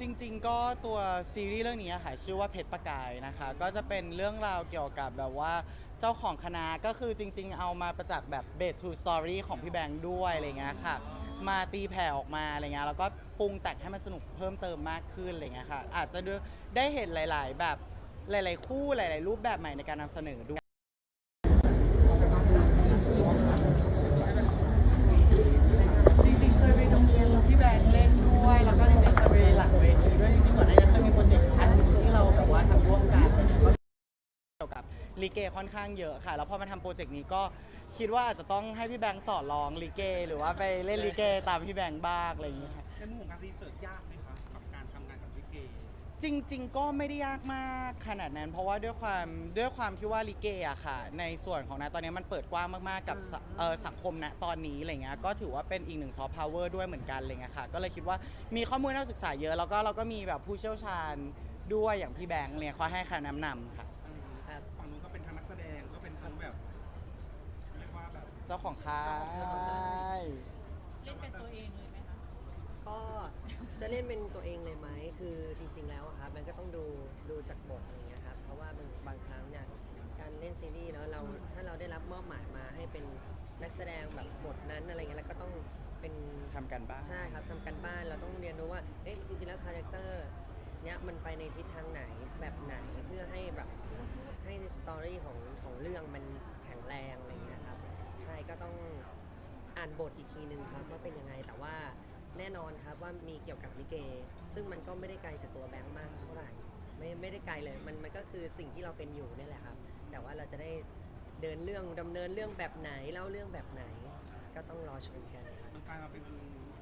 จริงๆ ก็ตัวซีรีส์เรื่องนี้อะค่ะชื่อว่าเพชรประกายนะคะ ก็จะเป็นเรื่องราวเกี่ยวกับแบบว่าเจ้าของคณะก็คือจริง ๆ เอามาประจากษ์แบบเบสทูสตอรี่ของพี่แบงค์ด้วยอะไรเงี้ยค่ะ มาตีแผ่ออกมาอะไรเงี้ยแล้วก็ปรุงแต่งให้มันสนุกเพิ่มเติมมากขึ้นอะไรเงี้ยค่ะ อาจจะได้เห็นหลาย ๆ แบบหลาย ๆ คู่หลาย ๆ รูปแบบใหม่ในการนำเสนอด้วยจริงๆเคยไปดูพี่แบงค์เล่นด้วย แล้วก็จริงๆเคยไปหลังเวทีด้วยจริงๆก่อนหน้านี้เคยมีโปรเจกต์อันหนึงที่เราแบบว่าทำร่วมกันเกี่ยวกับลิเกค่อนข้างเยอะค่ะ แล้วพอมาทำโปรเจกต์นี้ก็ คิดว่าอาจจะต้องให้พี่แบงค์สอนร้องลิเก หรือว่าไปเล่นลิเกตามพี่แบงค์บ้างอะไรอย่างเงี้ยค่ะในมุมของการรีเสิร์ชยากไหมคะกับการทำงานกับลิเกจริง ๆ ก็ไม่ได้ยากมากขนาดนั้น เพราะว่าด้วยความด้วยความที่ว่าลิเกอะค่ะ ในส่วนของนะตอนนี้มันเปิดกว้างมากๆกับสเอ่อสังคมนะตอนนี้อะไรเงี้ยก็ถือว่าเป็นอีกหนึ่งซอฟต์พาวเวอร์ด้วยเหมือนกันอะไรเงี้ยค่ะ ก็เลยคิดว่ามีข้อมูลให้เราศึกษาเยอะ แล้วก็เราก็มีแบบผู้เชี่ยวชาญด้วยอย่างพี่แบงค์เนี่ยเขาให้คำแนะนำค่ะ จ้าของค่ายเล่นเป็นตัวเองเลยไหมคะก็จะเล่นเป็นตัวเองเลยไหมคือจริง ๆ แล้วอะครับมันก็ต้องดูดูจากบทอะไรเงี้ยครับเพราะว่าบางบางครั้งเนี่ยการเล่นซีรีส์เนาะเราถ้าเราได้รับมอบหมายมาให้เป็นนักแสดงแบบบทนั้นอะไรเงี้ยแล้วก็ต้องเป็นทำกันบ้างใช่ครับทำกันบ้านเราต้องเรียนรู้ว่าเอ๊ะจริงๆแล้วคาแรคเตอร์เนี้ยมันไปในทิศทางไหนแบบไหนเพื่อให้แบบให้สตอรี่ของของเรื่องมันแข็งแรงอะไรเงี้ยครับ ใช่ก็ต้องอ่านบทอีกทีนึงครับว่าเป็นยังไงแต่ว่าแน่นอนครับว่ามีเกี่ยวกับลิเก ซึ่งมันก็ไม่ได้ไกลจากตัวแบงค์มากเท่าไหร่ไม่ไม่ได้ไกลเลยมันมันก็คือสิ่งที่เราเป็นอยู่นี่แหละครับ แต่ว่าเราจะได้เดินเรื่องดำเนินเรื่องแบบไหนเล่าเรื่องแบบไหน ก็ต้องรอชมกันครับ มันกลายมาเป็น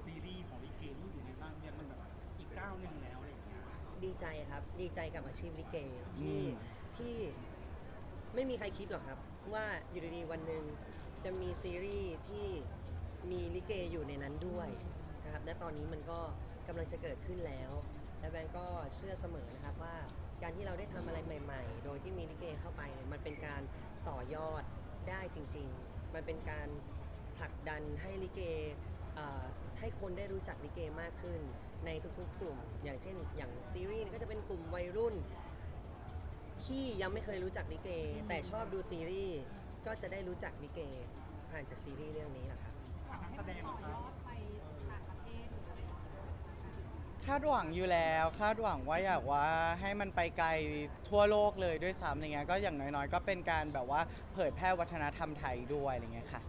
ซีรีส์ของลิเกที่อยู่ในบ้านเนี่ยมันแบบอีกก้าวหนึ่งแล้วอะไรอย่างเงี้ยดีใจครับ ดีใจกับอาชีพลิเกที่อืมที่ไม่มีใครคิดหรอกครับ ว่าอยู่ดีๆวันหนึ่ง จะมีซีรีส์ที่มีลิเกอยู่ในนั้นด้วยนะครับและตอนนี้มันก็กำลังจะเกิดขึ้นแล้ว และแบงก์ก็เชื่อเสมอนะครับว่าการที่เราได้ทำอะไรใหม่ ๆ โดยที่มีลิเกเข้าไปเนี่ยมันเป็นการต่อยอดได้จริง ๆ มันเป็นการผลักดันให้ลิเกเอ่อให้คนได้รู้จักลิเกมากขึ้น ในทุกๆกลุ่ม อย่างเช่น อย่างซีรีส์นี่ก็จะเป็นกลุ่มวัยรุ่น ที่ยังไม่เคยรู้จักลิเก แต่ชอบดูซีรีส์ ก็จะได้รู้จักลิเกผ่านจากซีรีส์เรื่องนี้แหละครับ นักแสดงนะครับคาดหวังอยู่แล้วคาดหวังว่าอยากว่าให้มันไปไกลทั่วโลกเลยด้วยซ้ำอะไรเงี้ยก็อย่างน้อยๆ ก็เป็นการแบบว่าเผยแพร่วัฒนธรรมไทยด้วยอะไรเงี้ยค่ะ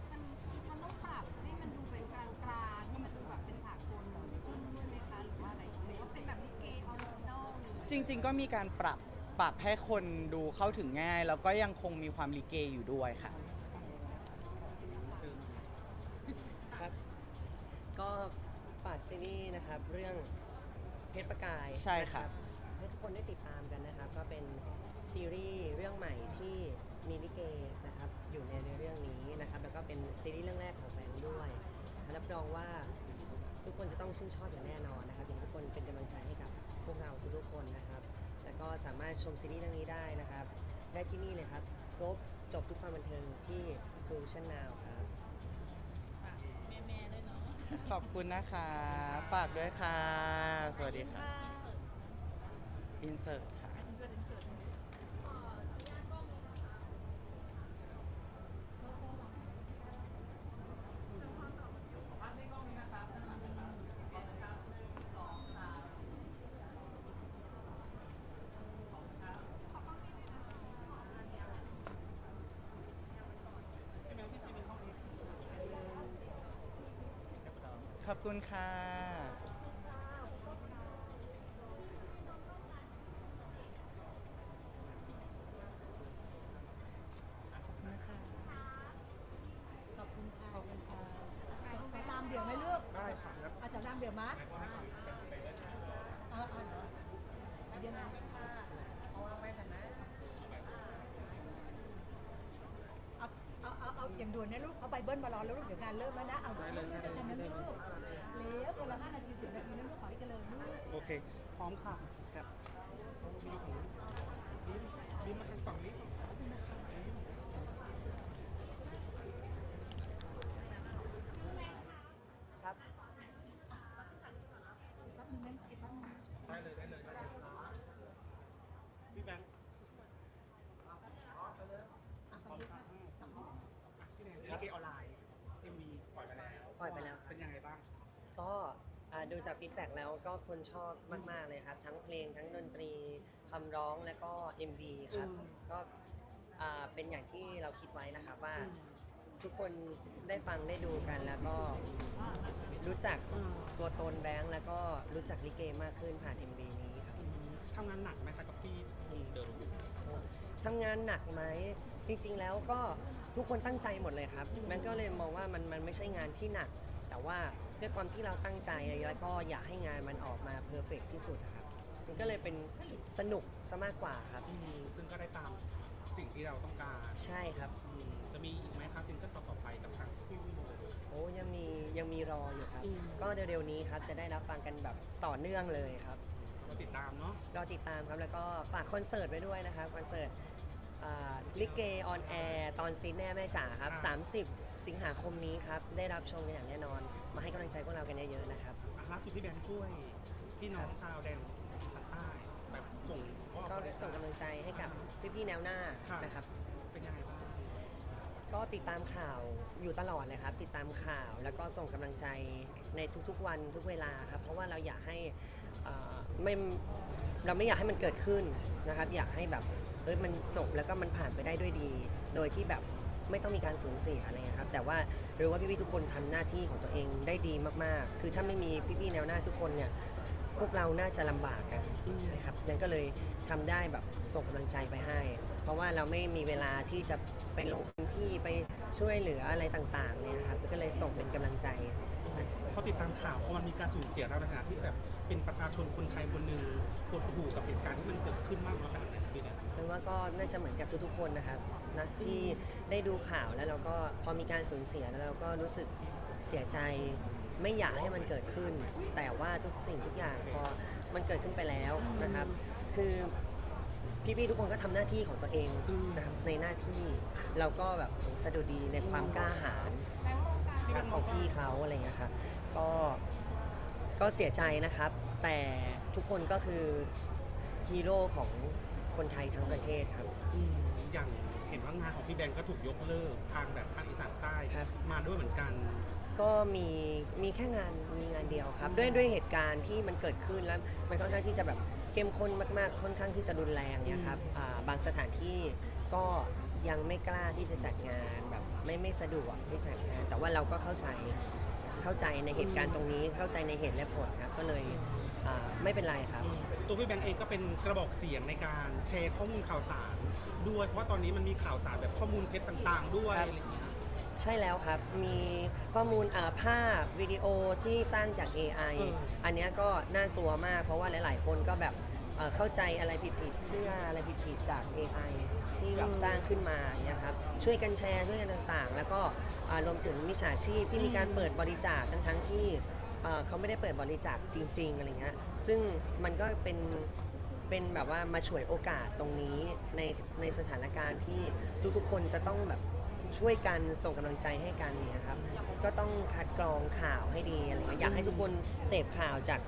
มันต้องปรับให้มันดูเป็นกลางกลางๆให้มันดูแบบเป็นสากลซึ่งด้วยไหมคะหรือว่าอะไรหรือว่าเป็นแบบลิเกออริจินอลเลยจริงๆก็มีการปรับ ปรับให้คนดูเข้าถึงง่าย แล้วก็ยังคงมีความลิเกอยู่ด้วยค่ะ ครับ ก็ฝากซีรีส์นะครับ เรื่องเพชรประกายใช่ครับ นะให้ทุกคนได้ติดตามกันนะครับ ก็เป็นซีรีส์เรื่องใหม่ที่มีลิเกนะครับ อยู่ในในเรื่องนี้นะครับ แล้วก็เป็นซีรีส์เรื่องแรกของแบงค์ด้วยรับรองว่าทุกคนจะต้องชื่นชอบอย่างแน่นอนนะครับอยากให้ทุกคนเป็นกำลังใจให้กับพวกเราทุกๆคนนะครับแล้ว ก็สามารถชมซีรีส์เรื่องนี้ได้นะครับ ได้ที่นี่เลยครับครบจบทุกความบันเทิงที่ True Vision Now ครับฝากแม่ๆด้วยเนาะขอบคุณนะคะ ฝากด้วยค่ะ สวัสดีค่ะ อินเสิร์ต ค่ะขอบคุณค่ะขอบคุณค่ะขอบคุณค่ะไปตามเดี๋ยวไหมลูกได้ค่ะแล้วอาจจะตามเดี๋ยวมะเออเออเหรอเดี๋ยวนะเอาเอาไปกันนะเอาเอาเอาเอาอย่างด่วนนะลูกเอาไปเบิ้ลมารอแล้วลูกเดี๋ยวงานเริ่มแล้วนะเอาได้เลยจะกันนะลูก เร็วคนละห้านาทีสิบนาทีนะลูกขอให้เจริญลูกโอเค พร้อมค่ะครับมีของบีมบีมมาทางฝั่งนี้ ครับ ได้เลยได้เลยได้เลยพี่แบงค์พร้อมค่ะห้าสี่สามสองอะที่ไหนลิเกออนไลน์เอ็มวีปล่อยไปแล้ว ปล่อยไปแล้ว เป็นยังไงบ้าง ก็อ่าดู จากฟีดแบ็กแล้วก็คนชอบมากๆเลยครับ ทั้งเพลงทั้งดนตรีคำร้องและก็ MV ครับอืมก็อ่าเป็นอย่างที่เราคิดไว้นะครับว่าทุกคนได้ฟังได้ดูกันแล้วก็รู้จักตัวตนแบงค์แล้วก็รู้จักลิเกมากขึ้นผ่าน MV นี้ครับทำงานหนักไหมคะกับพี่วงเดิมทำงานหนักไหมจริง ๆ แล้วก็ทุกคนตั้งใจหมดเลยครับมันก็เลยมองว่ามันมันไม่ใช่งานที่หนัก แต่ว่า ด้วยความที่เราตั้งใจแล้วก็อยากให้งานมันออกมาเพอร์เฟกที่สุดอะครับ มันก็เลยเป็นสนุกซะมากกว่าครับ อืมซึ่งก็ได้ตามสิ่งที่เราต้องการใช่ครับ อืมจะมีอีกไหมครับซิงเกิลต่อๆไปกับทางพี่วิโมโอ้ยังมียังมีรออยู่ครับอืมก็เร็วๆนี้ครับจะได้รับฟังกันแบบต่อเนื่องเลยครับ เราติดตามเนาะรอติดตามครับ แล้วก็ฝากคอนเสิร์ตไว้ด้วยนะครับ คอนเสิร์ตลิเกออนแอร์ตอนซีแน่แม่จ๋าครับ 30 สิงหาคมนี้ครับ ได้รับชมกันอย่างแน่นอน มาให้กำลังใจพวกเรากันเยอะๆนะครับ อะล่าสุดพี่แบงค์ช่วย พี่น้องชาวแดนอีสานใต้แบบส่งมอบก็อะไรส่งกำลังใจให้กับพี่ๆแนวหน้าค่ะนะครับ เป็นยังไงบ้างก็ติดตามข่าวอยู่ตลอดเลยครับ ติดตามข่าวแล้วก็ส่งกำลังใจในทุกๆวันทุกเวลาครับ เพราะว่าเราอยากให้เอ่อไม่เราไม่อยากให้มันเกิดขึ้นนะครับ อยากให้แบบเอ้ยมันจบแล้วก็มันผ่านไปได้ด้วยดี โดยที่แบบไม่ต้องมีการสูญเสียอะไรเงี้ยครับ แต่ว่ารู้ว่าพี่ๆทุกคนทำหน้าที่ของตัวเองได้ดีมากๆ คือถ้าไม่มีพี่ๆแนวหน้าทุกคนเนี่ยพวกเราน่าจะลำบากกันใช่ครับยังก็เลยทำได้แบบส่งกำลังใจไปให้ เพราะว่าเราไม่มีเวลาที่จะไปลงพื้นที่ไปช่วยเหลืออะไรต่างๆเนี่ยครับก็เลยส่งเป็นกำลังใจไปเขาติดตามข่าวเพราะมันมีการสูญเสียเราในฐานะที่แบบเป็นประชาชนคนไทยคนหนึ่งหดหู่กับเหตุการณ์ที่มันเกิดขึ้นมากน้อยขนาดไหนครับพี่เนว่าก็น่าจะเหมือนกับทุกๆคนนะครับนะที่ได้ดูข่าวแล้วเราก็พอมีการสูญเสียแล้วเราก็รู้สึกเสียใจไม่อยากให้มันเกิดขึ้น แต่ว่าทุกสิ่งทุกอย่างพอมันเกิดขึ้นไปแล้วนะครับ คือพี่ๆทุกคนก็ทำหน้าที่ของตัวเองนะครับในหน้าที่เราก็แบบสะดุดีในความกล้าหาญแปลว่าวงการครับของพี่เขาอะไรอย่างเงี้ยครับก็ก็เสียใจนะครับ แต่ทุกคนก็คือฮีโร่ของ คนไทยทั้งประเทศครับ อืมอย่างเห็นว่างานของพี่แบงก์ก็ถูกยกเลิกทางแบบทางอีสานใต้ ครับ มาด้วยเหมือนกัน ก็มีมีแค่งานมีงานเดียวครับ ด้วยด้วยเหตุการณ์ที่มันเกิดขึ้นแล้วมันค่อนข้างที่จะแบบเข้มข้นมากๆ ค่อนข้างที่จะรุนแรงเนี่ยครับอ่าบางสถานที่ก็ยังไม่กล้าที่จะจัดงานแบบไม่ไม่สะดวกที่จะจัดงาน แต่ว่าเราก็เข้าใจเข้าใจในเหตุการณ์ตรงนี้เข้าใจในเหตุและผลครับก็เลย อ่าไม่เป็นไรครับ ตัวพี่แบงก์เองก็เป็นกระบอกเสียงในการแชร์ข้อมูลข่าวสารด้วย เพราะว่าตอนนี้มันมีข่าวสารแบบข้อมูลเท็จต่างๆ ด้วยครับ อะไรอย่างเงี้ย ใช่แล้วครับ มีข้อมูลอ่าภาพวิดีโอที่สร้างจาก AI อืม อันเนี้ยก็น่ากลัวมาก เพราะว่าหลาย ๆ คนก็แบบเอ่อเข้าใจอะไรผิด ๆ เชื่ออะไรผิด ๆ จาก AI ที่แบบสร้างขึ้นมาเนี่ยครับ ช่วยกันแชร์ช่วยกันต่าง ๆ แล้วก็อ่ารวมถึงมิจฉาชีพที่มีการเปิดบริจาคทั้งๆที่ เอ่อเขาไม่ได้เปิดบริจาคจริง ๆอะไรเงี้ยซึ่งมันก็เป็นเป็นแบบว่ามาฉวยโอกาสตรงนี้ในในสถานการณ์ที่ทุกๆ คนจะต้องแบบช่วยกันส่งกำลังใจให้กันนี่ยครับ ก็ต้องคัดกรองข่าวให้ดีอะไรเงี้ยอยากให้ทุกคนเสพข่าวจาก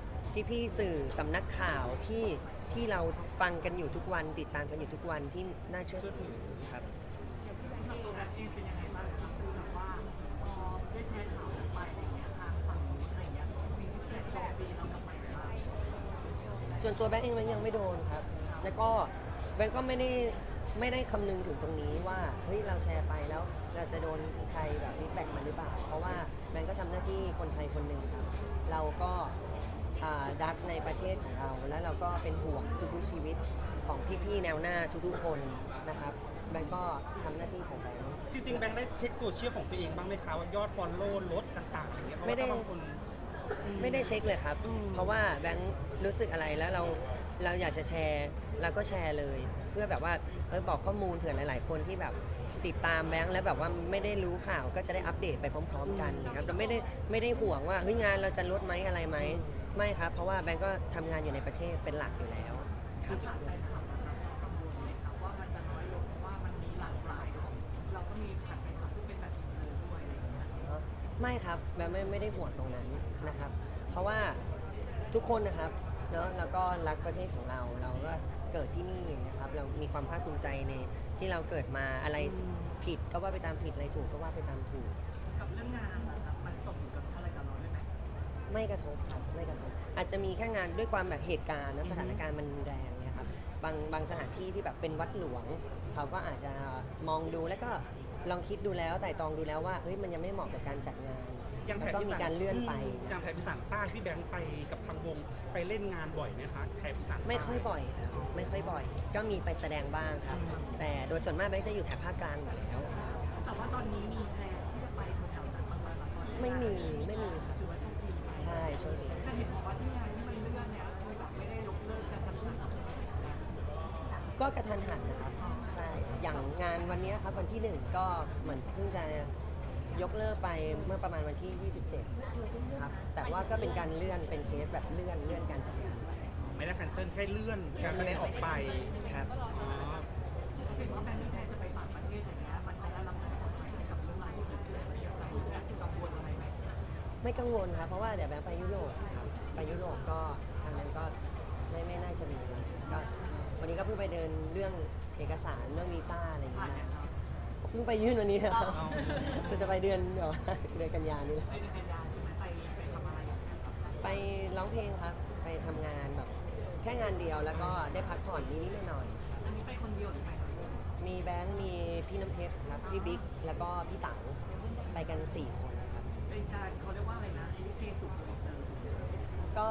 พี่ๆสื่อสำนักข่าวที่ที่เราฟังกันอยู่ทุกวันติดตามกันอยู่ทุกวันที่น่าเชื่อถือครับ ส่วนตัวแบงค์เองแบงค์ยังไม่โดนครับ แล้วก็แบงค์ก็ไม่ได้ไม่ได้คำนึงถึงตรงนี้ว่าเฮ้ยเราแชร์ไปแล้วเราจะโดนใครแบบฟีดแบ็กมาหรือเปล่า เพราะว่าแบงค์ก็ทำหน้าที่คนไทยคนหนึ่งครับ เราก็อ่าดักในประเทศของเรา แล้วเราก็เป็นห่วงทุกๆชีวิตของพี่ๆแนวหน้าทุกๆคนนะครับ แบงค์ก็ทำหน้าที่ของแบงค์ จริงๆ แบงค์ได้เช็คโซเชียลของตัวเองบ้างไหมคะว่ายอดฟอลโล่ลดต่างๆอะไรอย่างเงี้ยเพราะไม่ว่าได้ก็บางคน ไม่ได้เช็คเลยครับอืมเพราะว่าแบงค์รู้สึกอะไรแล้วเราเราอยากจะแชร์เราก็แชร์เลย เพื่อแบบว่าเออบอกข้อมูลเผื่อหลาย ๆ คนที่แบบติดตามแบงค์แล้วแบบว่าไม่ได้รู้ข่าวก็จะได้อัปเดตไปพร้อม ๆ กันนะครับเราไม่ได้ไม่ได้ห่วงว่าเฮ้ยงานเราจะลดไหมอะไรไหมไม่ครับ เพราะว่าแบงก์ก็ทำงานอยู่ในประเทศเป็นหลักอยู่แล้วครับถามแฟนคลับนะครับ ไม่ครับแบงค์ไม่ไม่ได้ห่วงตรงนั้นนะครับ เพราะว่าทุกคนนะครับเนาะแล้วก็รักประเทศของเรา เราก็เกิดที่นี่นะครับ เรามีความภาคภูมิใจในที่เราเกิดมาอะไรผิดก็ว่าไปตามผิดอะไรถูกก็ว่าไปตามถูก กับเรื่องงานนะครับ มันส่งผลกระทบอะไรกับเราด้วยไหมไม่กระทบครับไม่กระทบอาจจะมีแค่งานด้วยความแบบเหตุการณ์นะสถานการณ์มันรุนแรงเนี่ยครับบางบางสถานที่ที่แบบเป็นวัดหลวง เขาก็อาจจะมองดูแล้วก็ ลองคิดดูแล้วแต่ตรองดูแล้วว่าเฮ้ยมันยังไม่เหมาะกับการจัดงานอย่างแถแล้วบก็อีมีสานการเลื่อนไป อย่างแถบอีสานใต้พี่แบงค์ไปกับทางวงไปเล่นงานบ่อยไหมคะแถบอีสานใต้ไม่ค่อยบ่อยครับไม่ค่อยบ่อย ก็มีไปแสดงบ้างครับ แต่โดยส่วนมากแบงค์จะอยู่แถบภาคกลางอยู่แล้ว แต่ว่าตอนนี้มีแพลนที่จะไปแถวๆนั้นบ้างไหมครับตอนนี้ไม่มีไม่มีครับถือว่าโชคดีใช่โชคดีแต่เห็นบอกว่าที่งานที่มันเลื่อนเนี่ยคือแบบไม่ได้ยกเลิกการทำงาน ก็กระทันหันนะครับ ใช่อย่างงานวันนี้ครับวันที่หนึ่งก็เหมือนเพิ่งจะยกเลิกไปเมื่อประมาณวันที่ 27 ครับ แต่ว่าก็เป็นการเลื่อนเป็นเคสแบบเลื่อนเลื่อนการจัดงานไปไม่ได้แคนเซิลแค่เลื่อนการแสดงออกไปครับอ๋อเห็นว่าแฟนที่แพลนจะไปต่างประเทศอย่างเงี้ยมันจะได้รับผลกระทบไหมกับเรื่องราวที่เกิดขึ้นในประเทศเราเนี่ยกังวลอะไรไหมไม่กังวลครับเพราะว่าเดี๋ยวแบงค์ไปยุโรปครับไปยุโรปก็ทางนั้นก็ไม่ไม่น่าจะมีอะไรก็วั นนี้ก็เพิ่งไปเดินเรื่องเอกสารเรื่องวีซ่าอะไรอย่างผ่านเงี้ยนะครับเพิ่งไปยื่นวันนี้ครับคือจะไปเดือนเดี๋ยวเดือนกันยานี่แหละไปเดินกันยาใช่ไหมไปไปทำอะไรอย่างเงี้ยครับไปร้องเพลงครับ ไปทำงานแบบแค่งานเดียวแล้วก็ได้พักผ่อนนิดๆหน่อยอันนี้ไปคนเดียวหรือไปกับเพื่อนๆมีแบงค์มีพี่น้ำเพชรครับพี่บิ๊กแล้วก็พี่เต๋าไปกัน 4 คนครับเป็นการเขาเรียกว่าอะไรนะลิเกสุดของเดิม ก็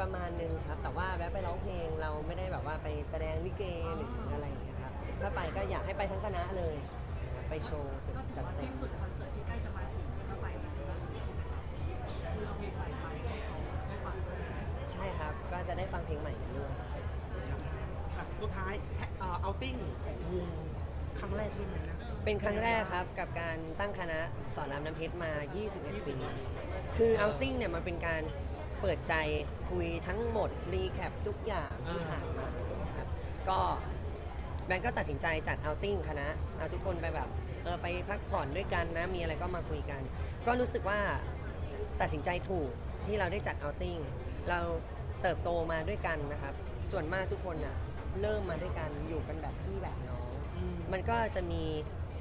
ประมาณนึงครับ แต่ว่าแวะไปร้องเพลงเราไม่ได้แบบว่าไปแสดงลิเกหรืออะไรอย่างเงี้ยครับถ้าไปก็อยากให้ไปทั้งคณะเลย ไปโชว์ก็ถือจัดว่าเต็ที่มสุดคอนเสิร์ตที่ใกล้จะมาถึงก็ไปกันแล้วใช่ไหมครับคือเอาเพลงใหม่ไปให้เขาได้ฟังด้วยไหมใช่ครับก็จะได้ฟังเพลงใหม่กันด้วยอะสุดท้ายเอาติ้งของวงครั้งแรกด้วยไหมนะเป็นครั้งแรกครับกับการตั้งคณะสอนรามน้ำเพชรมา 21 ปี คือเอาติ้งเนี่ยมันเป็นการเปิดใจคุยทั้งหมดรีแคปทุกอย่างที่ผ่านมาครับก็แบงก์ก็ตัดสินใจจัดเอาติ้งคณะเอาทุกคนไปแบบเออไปพักผ่อนด้วยกันนะมีอะไรก็มาคุยกัน ก็รู้สึกว่าตัดสินใจถูกที่เราได้จัดเอาติ้งเราเติบโตมาด้วยกันนะครับ ส่วนมากทุกคนน่ะเริ่มมาด้วยกันอยู่กันแบบพี่แบบน้อง มันก็จะมี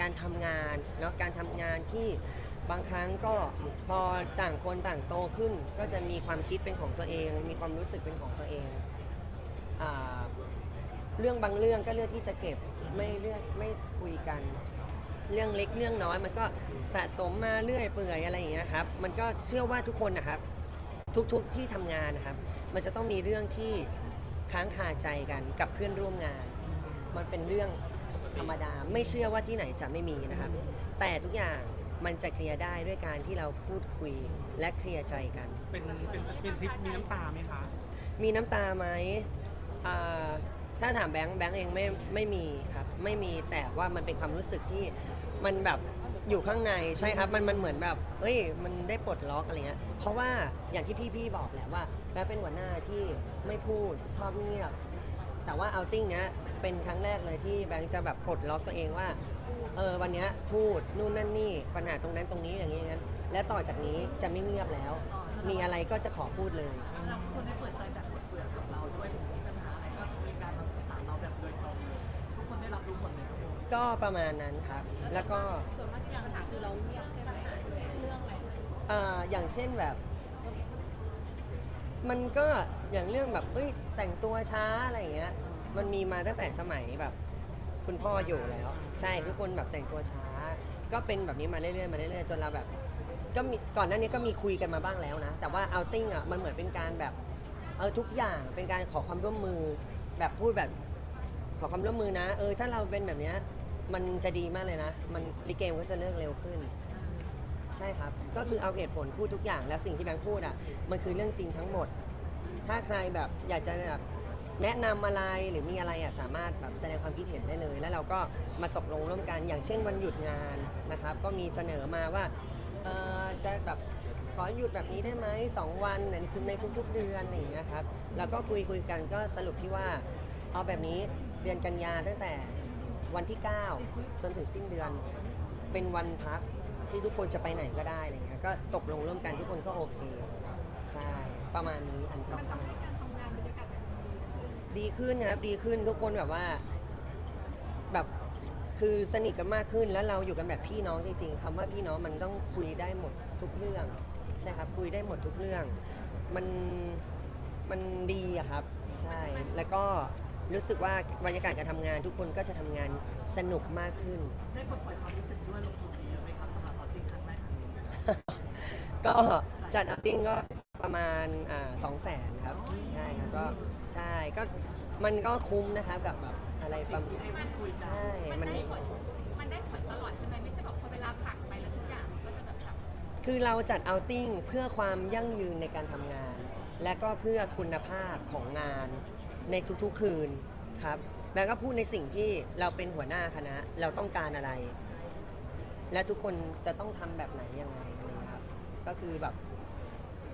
การทำงานเนาะการทำงานที่ บางครั้งก็พอต่างคนต่างโตขึ้น ก็จะมีความคิดเป็นของตัวเอง มีความรู้สึกเป็นของตัวเองอ่าเรื่องบางเรื่องก็เลือกที่จะเก็บไม่เลือกไม่คุยกัน เรื่องเล็กเรื่องน้อย มันก็สะสมมาเรื่อยเปื่อยอะไรอย่างเงี้ยครับมันก็เชื่อว่าทุกคนนะครับ ทุกๆที่ทำงานนะครับ มันจะต้องมีเรื่องที่ค้างคาใจกันกับเพื่อนร่วมงาน มันเป็นเรื่องธรรมดาไม่เชื่อว่าที่ไหนจะไม่มีนะครับ แต่ทุกอย่าง มันจะเคลียร์ได้ด้วยการที่เราพูดคุยและเคลียร์ใจกัน เป็นเป็นเป็นทริปมีน้ำตาไหมคะมีน้ำตาไหมอ่าถ้าถามแบงค์แบงค์เองไม่ไม่มีครับ ไม่มีแต่ว่ามันเป็นความรู้สึกที่มันแบบอยู่ข้างในใช่ครับ มันมันเหมือนแบบเอ้ย มันได้ปลดล็อกอะไรเงี้ยเพราะว่าอย่างที่พี่ๆบอกแหละว่าแบงค์เป็นหัวหน้าที่ไม่พูดชอบเงียบ แต่ว่าเอาติ้งเนี้ยเป็นครั้งแรกเลยที่แบงค์จะแบบปลดล็อกตัวเองว่า เออวันเนี้ยพูดนู่นนั่นนี่ปัญหาตรงนั้นตรงนี้อย่างนี้อย่างนั้น และต่อจากนี้จะไม่เงียบแล้ว มีอะไรก็จะขอพูดเลย เราทุกคนได้เปิดใจแบบหมดเปลือกกับเราด้วยปัญหาอะไรก็มีการมาปรึกษาเราแบบโดยตรงเลยทุกคนได้รับรู้หมดเลยครับผมก็ประมาณนั้นครับ แล้วก็ส่วนมากที่ปัญหาคือเราเงียบใช่ไหมเรื่องอะไรอ่าอย่างเช่นแบบ มันก็อย่างเรื่องแบบเอ้ยแต่งตัวช้าอะไรอย่างเงี้ย มันมีมาตั้งแต่สมัยแบบ คุณพ่ออยู่แล้ว ใช่ทุกคนแบบแต่งตัวช้า ก็เป็นแบบนี้มาเรื่อยๆมาเรื่อยๆจนเราแบบก็มีก่อนหน้านี้ก็มีคุยกันมาบ้างแล้วนะ แต่ว่าเอาติ้งอะมันเหมือนเป็นการแบบเออทุกอย่างเป็นการขอความร่วมมือ แบบพูดแบบขอความร่วมมือนะ เออถ้าเราเป็นแบบเนี้ยมันจะดีมากเลยนะ มันลิเกมก็จะเลิกเร็วขึ้น ใช่ครับ ก็คือเอาเหตุผลพูดทุกอย่าง แล้วสิ่งที่แบงค์พูดอะ มันคือเรื่องจริงทั้งหมด ถ้าใครแบบอยากจะแบบแนะนำอะไรหรือมีอะไรอะสามารถแบบแสดงความคิดเห็นได้เลย แล้วเราก็มาตกลงร่วมกัน อย่างเช่นวันหยุดงานนะครับ ก็มีเสนอมาว่าเออจะแบบขอหยุดแบบนี้ได้ไหมสองวันในในทุกๆเดือนอะไรอย่างเงี้ยครับ แล้วก็คุยคุยกันก็สรุปที่ว่าเอาแบบนี้เดือนกันยาตั้งแต่วันที่ 9 จนถึงสิ้นเดือน เป็นวันพัก ที่ทุกคนจะไปไหนก็ได้อะไรเงี้ยก็ตกลงร่วมกันทุกคนก็โอเคใช่ประมาณนี้อันก็มันทำให้การทำงานบรรยากาศแบบนี้ดีขึ้นนะครับดีขึ้นทุกคนแบบว่า แบบคือสนิทกันมากขึ้นแล้วเราอยู่กันแบบพี่น้องจริงๆคำว่าพี่น้องมันต้องคุยได้หมดทุกเรื่องใช่ครับคุยได้หมดทุกเรื่อง มันมันดีอะครับ ใช่ แล้วก็รู้สึกว่าบรรยากาศการทำงาน ทุกคนก็จะทำงานสนุกมากขึ้น ได้ปลดปล่อยความรู้สึกด้วยลงทุน ก็จัดอัพติ้งก็ประมาณอ่าสองแสนครับใช่ครับก็ใช่ก็มันก็คุ้มนะครับกับแบบอะไรประมาณใช่มันมันได้ผลตลอดใช่ไหมไม่ใช่แบบพอเวลาผ่านไปแล้วทุกอย่างมันก็จะแบบแบบคือเราจัดเอาติ้งเพื่อความยั่งยืนในการทำงาน และก็เพื่อคุณภาพของงานในทุกๆคืนครับแล้วก็พูดในสิ่งที่เราเป็นหัวหน้าคณะเราต้องการอะไร และทุกคนจะต้องทำแบบไหนยังไง ก็คือแบบ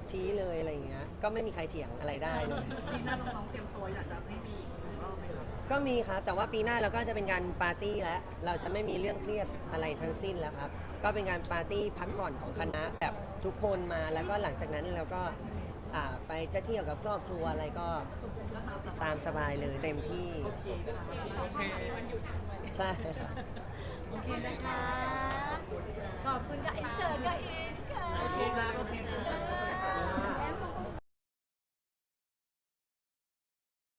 ชี้เลยอะไรอย่างเงี้ย ก็ไม่มีใครเถียงอะไรได้เลย ปีหน้าน้องๆเตรียมตัวอยากจะให้มีอีกหนึ่งรอบไหมครับก็มีครับ แต่ว่าปีหน้าเราก็จะเป็นการปาร์ตี้แล้ว เราจะไม่มีเรื่องเครียดอะไรทั้งสิ้นแล้วครับ ก็เป็นการปาร์ตี้พักผ่อนของคณะแบบทุกคนมา แล้วก็หลังจากนั้นเราก็อ่าไปจะเที่ยวกับครอบครัวอะไรก็ตามสบายเลยเต็มที่ใช่ค่ะโอเคนะคะ ขอบคุณค่ะอินเสิร์ตค่ะอินค่ะ โอเคนะโอเคนะ